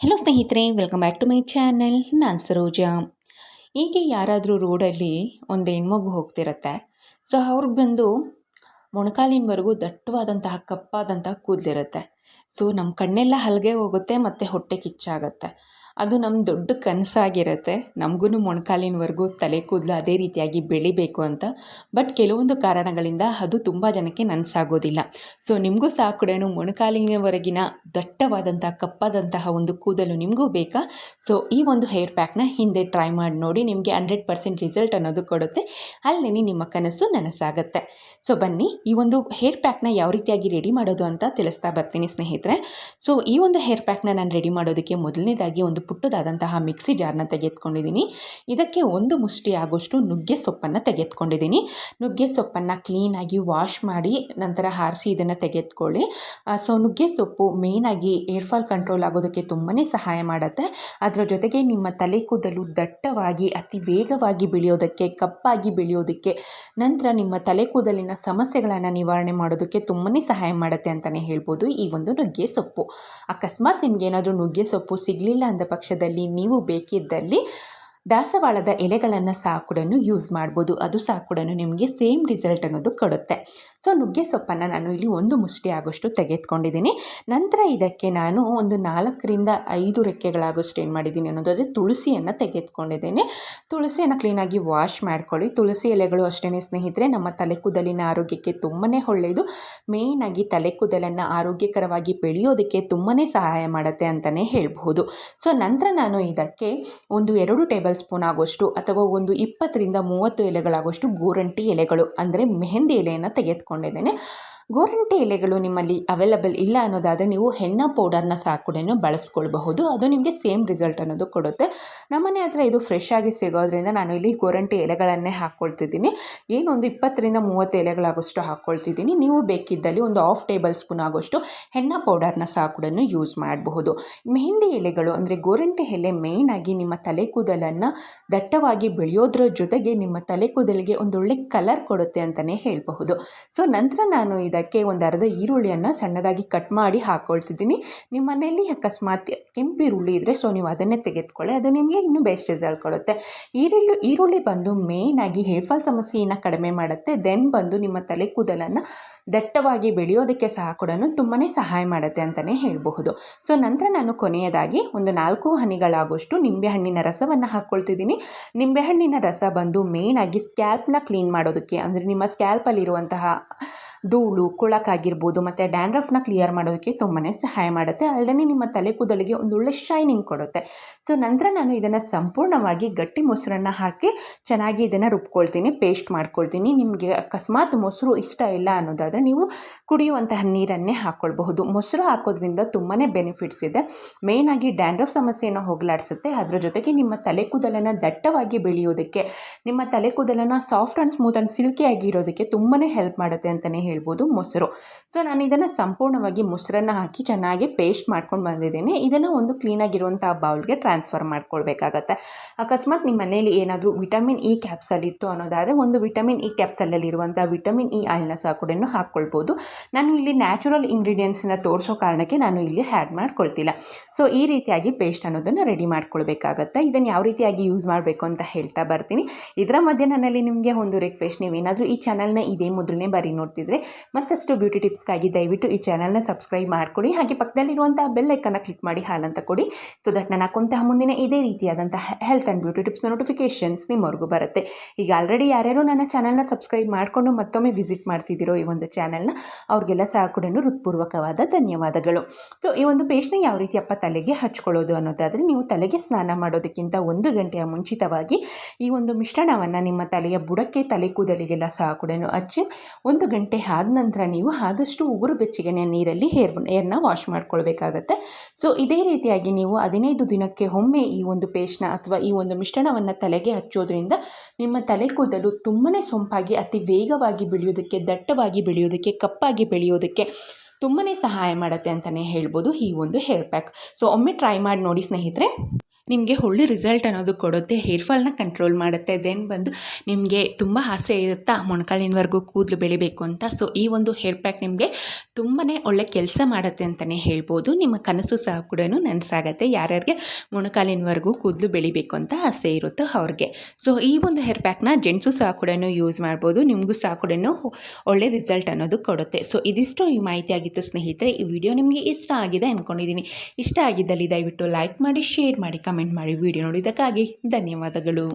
Hello ಸ್ನೇಹಿತರೆ welcome back to my channel ನಾನು ಸರೋಜಾ. ಈಗ ಯಾರಾದರೂ ರೋಡಲ್ಲಿ ಒಂದು ಹೆಣ್ಮಗು ಹೋಗ್ತಿರತ್ತೆ. ಸೊ ಅವ್ರಿಗೆ ಬಂದು ಮೊಣಕಾಲಿನವರೆಗೂ ದಟ್ಟವಾದಂತಹ ಕಪ್ಪಾದಂತಹ ಕೂದಲಿರುತ್ತೆ. ಸೊ ನಮ್ಮ ಕಣ್ಣೆಲ್ಲ ಹಲಗೆ ಹೋಗುತ್ತೆ ಮತ್ತು ಹೊಟ್ಟೆ ಕಿಚ್ಚಾಗುತ್ತೆ. ಅದು ನಮ್ಮ ದೊಡ್ಡ ಕನಸಾಗಿರುತ್ತೆ. ನಮಗೂ ಮೊಣಕಾಲಿನವರೆಗೂ ತಲೆ ಕೂದಲು ಅದೇ ರೀತಿಯಾಗಿ ಬೆಳಿಬೇಕು ಅಂತ. ಬಟ್ ಕೆಲವೊಂದು ಕಾರಣಗಳಿಂದ ಅದು ತುಂಬ ಜನಕ್ಕೆ ನನಸಾಗೋದಿಲ್ಲ. ಸೊ, ನಿಮಗೂ ಸಹ ಕೂಡ ಮೊಣಕಾಲಿನವರೆಗಿನ ದಟ್ಟವಾದಂಥ, ಕಪ್ಪಾದಂತಹ ಒಂದು ಕೂದಲು ನಿಮಗೂ ಬೇಕಾ? ಸೊ, ಈ ಒಂದು ಹೇರ್ ಪ್ಯಾಕ್ನ ಹಿಂದೆ ಟ್ರೈ ಮಾಡಿ ನೋಡಿ, ನಿಮಗೆ ಹಂಡ್ರೆಡ್ ಪರ್ಸೆಂಟ್ ರಿಸಲ್ಟ್ ಅನ್ನೋದು ಕೊಡುತ್ತೆ. ಅಲ್ಲೇ ನಿಮ್ಮ ಕನಸು ನನಸಾಗುತ್ತೆ. ಸೊ, ಬನ್ನಿ, ಈ ಒಂದು ಹೇರ್ ಪ್ಯಾಕ್ನ ಯಾವ ರೀತಿಯಾಗಿ ರೆಡಿ ಮಾಡೋದು ಅಂತ ತಿಳಿಸ್ತಾ ಬರ್ತೀನಿ ಸ್ನೇಹಿತರೆ. ಸೊ, ಈ ಒಂದು ಹೇರ್ ಪ್ಯಾಕ್ನ ನಾನು ರೆಡಿ ಮಾಡೋದಕ್ಕೆ ಮೊದಲನೇದಾಗಿ ಒಂದು ಪುಟ್ಟದಾದಂತಹ ಮಿಕ್ಸಿ ಜಾರ್ನ ತೆಗೆದುಕೊಂಡಿದ್ದೀನಿ ಇದಕ್ಕೆ ಒಂದು ಮುಷ್ಟಿ ಆಗೋಷ್ಟು ನುಗ್ಗೆ ಸೊಪ್ಪನ್ನು ತೆಗೆದುಕೊಂಡಿದ್ದೀನಿ ನುಗ್ಗೆ ಸೊಪ್ಪನ್ನು ಕ್ಲೀನಾಗಿ ವಾಶ್ ಮಾಡಿ ನಂತರ ಹಾರಿಸಿ ಇದನ್ನು ತೆಗೆದುಕೊಳ್ಳಿ. ಸೊ ನುಗ್ಗೆ ಸೊಪ್ಪು ಮೇಯ್ನಾಗಿ ಏರ್ ಫಾಲ್ ಕಂಟ್ರೋಲ್ ಆಗೋದಕ್ಕೆ ತುಂಬಾ ಸಹಾಯ ಮಾಡುತ್ತೆ. ಅದರ ಜೊತೆಗೆ ನಿಮ್ಮ ತಲೆ ಕೂದಲು ದಟ್ಟವಾಗಿ, ಅತಿ ವೇಗವಾಗಿ ಬೆಳೆಯೋದಕ್ಕೆ, ಕಪ್ಪಾಗಿ ಬೆಳೆಯೋದಕ್ಕೆ, ನಂತರ ನಿಮ್ಮ ತಲೆ ಕೂದಲಿನ ಸಮಸ್ಯೆಗಳನ್ನು ನಿವಾರಣೆ ಮಾಡೋದಕ್ಕೆ ತುಂಬಾ ಸಹಾಯ ಮಾಡುತ್ತೆ ಅಂತಲೇ ಹೇಳ್ಬೋದು ಈ ಒಂದು ನುಗ್ಗೆ ಸೊಪ್ಪು. ಅಕಸ್ಮಾತ್ ನಿಮ್ಗೆ ಏನಾದರೂ ನುಗ್ಗೆ ಸೊಪ್ಪು ಸಿಗಲಿಲ್ಲ ಅಂದ ಪಕ್ಷದಲ್ಲಿ ನೀವು ಬೇಕಿದ್ದಲ್ಲಿ ದಾಸವಾಳದ ಎಲೆಗಳನ್ನು ಸಹ ಯೂಸ್ ಮಾಡ್ಬೋದು. ಅದು ಸಹ ಕೂಡ ನಿಮಗೆ ಸೇಮ್ ರಿಸಲ್ಟ್ ಅನ್ನೋದು ಕೊಡುತ್ತೆ. ಸೊ ನುಗ್ಗೆ ಸೊಪ್ಪನ್ನು ನಾನು ಇಲ್ಲಿ ಒಂದು ಮುಷ್ಟಿ ಆಗೋಷ್ಟು ತೆಗೆದುಕೊಂಡಿದ್ದೀನಿ. ನಂತರ ಇದಕ್ಕೆ ನಾನು ಒಂದು ನಾಲ್ಕರಿಂದ ಐದು ರೆಕ್ಕೆಗಳಾಗೋಷ್ಟು ಏನು ಮಾಡಿದ್ದೀನಿ ಅನ್ನೋದಾದರೆ ತುಳಸಿಯನ್ನು ತೆಗೆದುಕೊಂಡಿದ್ದೇನೆ. ತುಳಸಿಯನ್ನು ಕ್ಲೀನಾಗಿ ವಾಶ್ ಮಾಡ್ಕೊಳ್ಳಿ. ತುಳಸಿ ಎಲೆಗಳು ಅಷ್ಟೇ ಸ್ನೇಹಿತರೆ, ನಮ್ಮ ತಲೆ ಕೂದಲಿನ ಆರೋಗ್ಯಕ್ಕೆ ತುಂಬಾ ಒಳ್ಳೆಯದು. ಮೇಯ್ನಾಗಿ ತಲೆ ಕೂದಲನ್ನು ಆರೋಗ್ಯಕರವಾಗಿ ಬೆಳೆಯೋದಕ್ಕೆ ತುಂಬಾ ಸಹಾಯ ಮಾಡುತ್ತೆ ಅಂತಲೇ ಹೇಳಬಹುದು ಸೊ ನಂತರ ನಾನು ಇದಕ್ಕೆ ಒಂದು ಎರಡು ಟೇಬಲ್ ಸ್ಪೂನ್ ಆಗುವಷ್ಟು ಅಥವಾ ಒಂದು ಇಪ್ಪತ್ತರಿಂದ ಮೂವತ್ತು ಎಲೆಗಳಾಗುವಷ್ಟು ಗೋರಂಟಿ ಎಲೆಗಳು ಅಂದರೆ ಮೆಹಂದಿ ಎಲೆಯನ್ನು ತೆಗೆದುಕೊಂಡಿದ್ದೇನೆ. ಗೋರಂಟಿ ಎಲೆಗಳು ನಿಮ್ಮಲ್ಲಿ ಅವೈಲಬಲ್ ಇಲ್ಲ ಅನ್ನೋದಾದರೆ ನೀವು ಹೆಣ್ಣ ಪೌಡರ್ನ ಸಹ ಕೂಡ ಬಳಸ್ಕೊಳ್ಬಹುದು. ಅದು ನಿಮಗೆ ಸೇಮ್ ರಿಸಲ್ಟ್ ಅನ್ನೋದು ಕೊಡುತ್ತೆ. ನಮ್ಮನೆ ಹತ್ರ ಇದು ಫ್ರೆಶ್ ಆಗಿ ಸಿಗೋದ್ರಿಂದ ನಾನು ಇಲ್ಲಿ ಗೋರಂಟಿ ಎಲೆಗಳನ್ನೇ ಹಾಕ್ಕೊಳ್ತಿದ್ದೀನಿ ಏನೊಂದು ಇಪ್ಪತ್ತರಿಂದ ಮೂವತ್ತು ಎಲೆಗಳಾಗೋಷ್ಟು ಹಾಕ್ಕೊಳ್ತಿದ್ದೀನಿ ನೀವು ಬೇಕಿದ್ದಲ್ಲಿ ಒಂದು ಹಾಫ್ ಟೇಬಲ್ ಸ್ಪೂನ್ ಆಗೋಷ್ಟು ಹೆಣ್ಣ ಪೌಡರ್ನ ಸಹ ಕೂಡ ಯೂಸ್ ಮಾಡಬಹುದು. ಮೆಹಂದಿ ಎಲೆಗಳು ಅಂದರೆ ಗೋರಂಟಿ ಎಲೆ ಮೇಯ್ನಾಗಿ ನಿಮ್ಮ ತಲೆ ಕೂದಲನ್ನು ದಟ್ಟವಾಗಿ ಬೆಳೆಯೋದ್ರ ಜೊತೆಗೆ ನಿಮ್ಮ ತಲೆ ಕೂದಲಿಗೆ ಒಂದೊಳ್ಳೆ ಕಲರ್ ಕೊಡುತ್ತೆ ಅಂತಲೇ ಹೇಳಬಹುದು. ಸೊ ನಂತರ ನಾನು ಇದಕ್ಕೆ ಒಂದು ಅರ್ಧ ಈರುಳ್ಳಿಯನ್ನು ಸಣ್ಣದಾಗಿ ಕಟ್ ಮಾಡಿ ಹಾಕ್ಕೊಳ್ತಿದ್ದೀನಿ ನಿಮ್ಮ ಮನೆಯಲ್ಲಿ ಅಕಸ್ಮಾತ್ ಕೆಂಪು ಈರುಳ್ಳಿ ಇದ್ದರೆ ಸೊ ನೀವು ಅದನ್ನೇ ತೆಗೆದುಕೊಳ್ಳಿ. ಅದು ನಿಮಗೆ ಇನ್ನೂ ಬೆಸ್ಟ್ ರಿಸಲ್ಟ್ ಕೊಡುತ್ತೆ. ಈರುಳ್ಳಿ ಈರುಳ್ಳಿ ಬಂದು ಮೇಯ್ನಾಗಿ ಹೇರ್ ಫಾಲ್ ಸಮಸ್ಯೆಯನ್ನು ಕಡಿಮೆ ಮಾಡುತ್ತೆ. ದೆನ್ ಬಂದು ನಿಮ್ಮ ತಲೆ ಕೂದಲನ್ನು ದಟ್ಟವಾಗಿ ಬೆಳೆಯೋದಕ್ಕೆ ಸಹ ಕೂಡ ತುಂಬಾ ಸಹಾಯ ಮಾಡುತ್ತೆ ಅಂತಲೇ ಹೇಳಬಹುದು. ಸೊ ನಂತರ ನಾನು ಕೊನೆಯದಾಗಿ ಒಂದು ನಾಲ್ಕು ಹನಿಗಳಾಗೋಷ್ಟು ನಿಂಬೆಹಣ್ಣಿನ ರಸವನ್ನು ಹಾಕ್ಕೊಳ್ತಿದ್ದೀನಿ ನಿಂಬೆಹಣ್ಣಿನ ರಸ ಬಂದು ಮೇಯ್ನಾಗಿ ಸ್ಕ್ಯಾಲ್ಪ್ನ ಕ್ಲೀನ್ ಮಾಡೋದಕ್ಕೆ, ಅಂದರೆ ನಿಮ್ಮ ಸ್ಕ್ಯಾಲ್ಪಲ್ಲಿರುವಂತಹ ಧೂಳು ಕೊಳಕಾಗಿರ್ಬೋದು ಮತ್ತು ಡ್ಯಾಂಡ್ರಫ್ನ ಕ್ಲಿಯರ್ ಮಾಡೋದಕ್ಕೆ ತುಂಬಾ ಸಹಾಯ ಮಾಡುತ್ತೆ. ಅಲ್ಲದೆ ನಿಮ್ಮ ತಲೆ ಕೂದಲಿಗೆ ಒಂದು ಒಳ್ಳೆ ಶೈನಿಂಗ್ ಕೊಡುತ್ತೆ. ಸೊ, ನಂತರ ನಾನು ಇದನ್ನು ಸಂಪೂರ್ಣವಾಗಿ ಗಟ್ಟಿ ಮೊಸರನ್ನು ಹಾಕಿ ಚೆನ್ನಾಗಿ ಇದನ್ನು ರುಬ್ಕೊಳ್ತೀನಿ ಪೇಸ್ಟ್ ಮಾಡ್ಕೊಳ್ತೀನಿ. ನಿಮಗೆ ಅಕಸ್ಮಾತ್ ಮೊಸರು ಇಷ್ಟ ಇಲ್ಲ ಅನ್ನೋದಾದರೆ ನೀವು ಕುಡಿಯುವಂತಹ ನೀರನ್ನೇ ಹಾಕ್ಕೊಳ್ಬಹುದು. ಮೊಸರು ಹಾಕೋದ್ರಿಂದ ತುಂಬಾ ಬೆನಿಫಿಟ್ಸ್ ಇದೆ. ಮೇಯ್ನಾಗಿ ಡ್ಯಾಂಡ್ರಫ್ ಸಮಸ್ಯೆಯನ್ನು ಹೋಗಲಾಡಿಸುತ್ತೆ. ಅದರ ಜೊತೆಗೆ ನಿಮ್ಮ ತಲೆ ಕೂದಲನ್ನು ದಟ್ಟವಾಗಿ ಬೆಳೆಯೋದಕ್ಕೆ, ನಿಮ್ಮ ತಲೆ ಕೂದಲನ್ನು ಸಾಫ್ಟ್ ಆ್ಯಂಡ್ ಸ್ಮೂತ್ ಆ್ಯಂಡ್ ಸಿಲ್ಕಿಯಾಗಿ ಇರೋದಕ್ಕೆ ತುಂಬಾ ಹೆಲ್ಪ್ ಮಾಡುತ್ತೆ ಅಂತಲೇ ಹೇಳ್ಬೋದು. ಮೊಸರು. ಸೊ ನಾನು ಇದನ್ನು ಸಂಪೂರ್ಣವಾಗಿ ಮೊಸರನ್ನು ಹಾಕಿ ಚೆನ್ನಾಗಿ ಪೇಸ್ಟ್ ಮಾಡ್ಕೊಂಡು ಬಂದಿದ್ದೀನಿ. ಇದನ್ನು ಒಂದು ಕ್ಲೀನಾಗಿರುವಂಥ ಬೌಲ್ಗೆ ಟ್ರಾನ್ಸ್ಫರ್ ಮಾಡ್ಕೊಳ್ಬೇಕಾಗತ್ತೆ. ಅಕಸ್ಮಾತ್ ನಿಮ್ಮ ಮನೆಯಲ್ಲಿ ಏನಾದರೂ ವಿಟಮಿನ್ ಇ ಕ್ಯಾಪ್ಸಲ್ ಇತ್ತು ಅನ್ನೋದಾದರೆ ಒಂದು ವಿಟಮಿನ್ ಇ ಕ್ಯಾಪ್ಸಲಲ್ಲಿರುವಂಥ ವಿಟಮಿನ್ ಇ ಆಯಿಲ್ನ ಸಹ ಕೂಡ ಹಾಕ್ಕೊಳ್ಬೋದು. ನಾನು ಇಲ್ಲಿ ನ್ಯಾಚುರಲ್ ಇಂಗ್ರೀಡಿಯೆಂಟ್ಸನ್ನ ತೋರಿಸೋ ಕಾರಣಕ್ಕೆ ನಾನು ಇಲ್ಲಿ ಆ್ಯಡ್ ಮಾಡ್ಕೊಳ್ತಿಲ್ಲ. ಸೊ ಈ ರೀತಿಯಾಗಿ ಪೇಸ್ಟ್ ಅನ್ನೋದನ್ನು ರೆಡಿ ಮಾಡ್ಕೊಳ್ಬೇಕಾಗತ್ತೆ. ಇದನ್ನು ಯಾವ ರೀತಿಯಾಗಿ ಯೂಸ್ ಮಾಡಬೇಕು ಅಂತ ಹೇಳ್ತಾ ಬರ್ತೀನಿ. ಇದರ ಮಧ್ಯೆ ನನ್ನಲ್ಲಿ ನಿಮಗೆ ಒಂದು ರಿಕ್ವೆಸ್ಟ್ ನೀವೇನಾದರೂ ಈ ಚಾನಲ್ನ ಇದೇ ಮೊದಲನೇ ಬಾರಿ ನೋಡ್ತಿದ್ರೆ ಮತ್ತಷ್ಟು ಬ್ಯೂಟಿ ಟಿಪ್ಸ್ಗಾಗಿ ದಯವಿಟ್ಟು ಈ ಚಾನಲ್ನ ಸಬ್ಸ್ಕ್ರೈಬ್ ಮಾಡಿಕೊಡಿ. ಹಾಗೆ ಪಕ್ಕದಲ್ಲಿರುವಂತಹ ಬೆಲ್ ಐಕನ್ನ ಕ್ಲಿಕ್ ಮಾಡಿ ಹಾಲಂತ ಕೊಡಿ ಸೊ ದಟ್ ನಾನು ಹಾಕುವಂತಹ ಮುಂದಿನ ಇದೇ ರೀತಿಯಾದಂತಹ ಹೆಲ್ತ್ ಆ್ಯಂಡ್ ಬ್ಯೂಟಿ ಟಿಪ್ಸ್ನ ನೋಟಿಫಿಕೇಷನ್ಸ್ ನಿಮ್ಮವರೆಗೂ ಬರುತ್ತೆ. ಈಗ ಆಲ್ರೆಡಿ ಯಾರ್ಯಾರು ನನ್ನ ಚಾನಲ್ನ ಸಬ್ಸ್ಕ್ರೈಬ್ ಮಾಡಿಕೊಂಡು ಮತ್ತೊಮ್ಮೆ ವಿಸಿಟ್ ಮಾಡ್ತಿದ್ದೀರೋ ಈ ಒಂದು ಚಾನಲ್ನ ಅವ್ರಿಗೆಲ್ಲ ಸಹ ಕೂಡ ಹೃತ್ಪೂರ್ವಕವಾದ ಧನ್ಯವಾದಗಳು. ಸೊ ಈ ಒಂದು ಪೇಸ್ಟ್ನ ಯಾವ ರೀತಿ ಅಪ್ಪ ತಲೆಗೆ ಹಚ್ಕೊಳ್ಳೋದು ಅನ್ನೋದಾದರೆ ನೀವು ತಲೆಗೆ ಸ್ನಾನ ಮಾಡೋದಕ್ಕಿಂತ ಒಂದು ಗಂಟೆಯ ಮುಂಚಿತವಾಗಿ ಈ ಒಂದು ಮಿಶ್ರಣವನ್ನು ನಿಮ್ಮ ತಲೆಯ ಬುಡಕ್ಕೆ ತಲೆ ಕೂದಲಿಗೆಲ್ಲ ಸಹ ಕೂಡ ಹಚ್ಚಿ, ಒಂದು ಗಂಟೆ ಆದ ನಂತರ ನೀವು ಆದಷ್ಟು ಉಗುರು ಬೆಚ್ಚಗಿನ ನೀರಲ್ಲಿ ಹೇರ್, ಹೇರ್ನ ವಾಶ್ ಮಾಡ್ಕೊಳ್ಬೇಕಾಗತ್ತೆ. ಸೊ ಇದೇ ರೀತಿಯಾಗಿ ನೀವು ಹದಿನೈದು ದಿನಕ್ಕೆ ಒಮ್ಮೆ ಈ ಒಂದು ಪೇಸ್ಟ್ನ ಅಥವಾ ಈ ಒಂದು ಮಿಶ್ರಣವನ್ನು ತಲೆಗೆ ಹಚ್ಚೋದ್ರಿಂದ ನಿಮ್ಮ ತಲೆ ಕೂದಲು ತುಂಬಾ ಸೊಂಪಾಗಿ, ಅತಿ ವೇಗವಾಗಿ ಬೆಳೆಯೋದಕ್ಕೆ ದಟ್ಟವಾಗಿ ಬೆಳೆಯೋದಕ್ಕೆ ಕಪ್ಪಾಗಿ ಬೆಳೆಯೋದಕ್ಕೆ ತುಂಬಾ ಸಹಾಯ ಮಾಡುತ್ತೆ ಅಂತಲೇ ಹೇಳ್ಬೋದು ಈ ಒಂದು ಹೇರ್ ಪ್ಯಾಕ್ ಸೊ ಒಮ್ಮೆ ಟ್ರೈ ಮಾಡಿ ನೋಡಿ ಸ್ನೇಹಿತರೆ. ನಿಮಗೆ ಒಳ್ಳೆ ರಿಸಲ್ಟ್ ಅನ್ನೋದು ಕೊಡುತ್ತೆ ಹೇರ್ ಫಾಲ್ನ ಕಂಟ್ರೋಲ್ ಮಾಡುತ್ತೆ ದೆನ್ ಬಂದು ನಿಮಗೆ ತುಂಬ ಆಸೆ ಇರುತ್ತಾ ಮೊಣಕಾಲಿನವರೆಗೂ ಕೂದಲು ಬೆಳಿಬೇಕು ಅಂತ. ಸೊ ಈ ಒಂದು ಹೇರ್ ಪ್ಯಾಕ್ ನಿಮಗೆ ತುಂಬಾ ಒಳ್ಳೆ ಕೆಲಸ ಮಾಡುತ್ತೆ ಅಂತಲೇ ಹೇಳ್ಬೋದು. ನಿಮ್ಮ ಕನಸು ಸಹ ಕೂಡ ನನಸಾಗತ್ತೆ. ಯಾರ್ಯಾರಿಗೆ ಮೊಣಕಾಲಿನವರೆಗೂ ಕೂದಲು ಬೆಳಿಬೇಕು ಅಂತ ಆಸೆ ಇರುತ್ತೋ ಅವ್ರಿಗೆ. ಸೊ ಈ ಒಂದು ಹೇರ್ ಪ್ಯಾಕ್ನ ಜೆಂಟ್ಸು ಸಹ ಕೂಡ ಯೂಸ್ ಮಾಡ್ಬೋದು. ನಿಮಗೂ ಸಹ ಕೂಡ ಒಳ್ಳೆ ರಿಸಲ್ಟ್ ಅನ್ನೋದು ಕೊಡುತ್ತೆ. ಸೊ ಇದಿಷ್ಟು ಈ ಮಾಹಿತಿ ಆಗಿತ್ತು ಸ್ನೇಹಿತರೆ. ಈ ವಿಡಿಯೋ ನಿಮಗೆ ಇಷ್ಟ ಆಗಿದೆ ಅಂದ್ಕೊಂಡಿದ್ದೀನಿ ಇಷ್ಟ ಆಗಿದ್ದಲ್ಲಿ ದಯವಿಟ್ಟು ಲೈಕ್ ಮಾಡಿ ಶೇರ್ ಮಾಡಿ ಕಮೆಂಟ್ ಮಾಡಿ ವಿಡಿಯೋ ನೋಡಿದ್ದಕ್ಕಾಗಿ ಧನ್ಯವಾದಗಳು.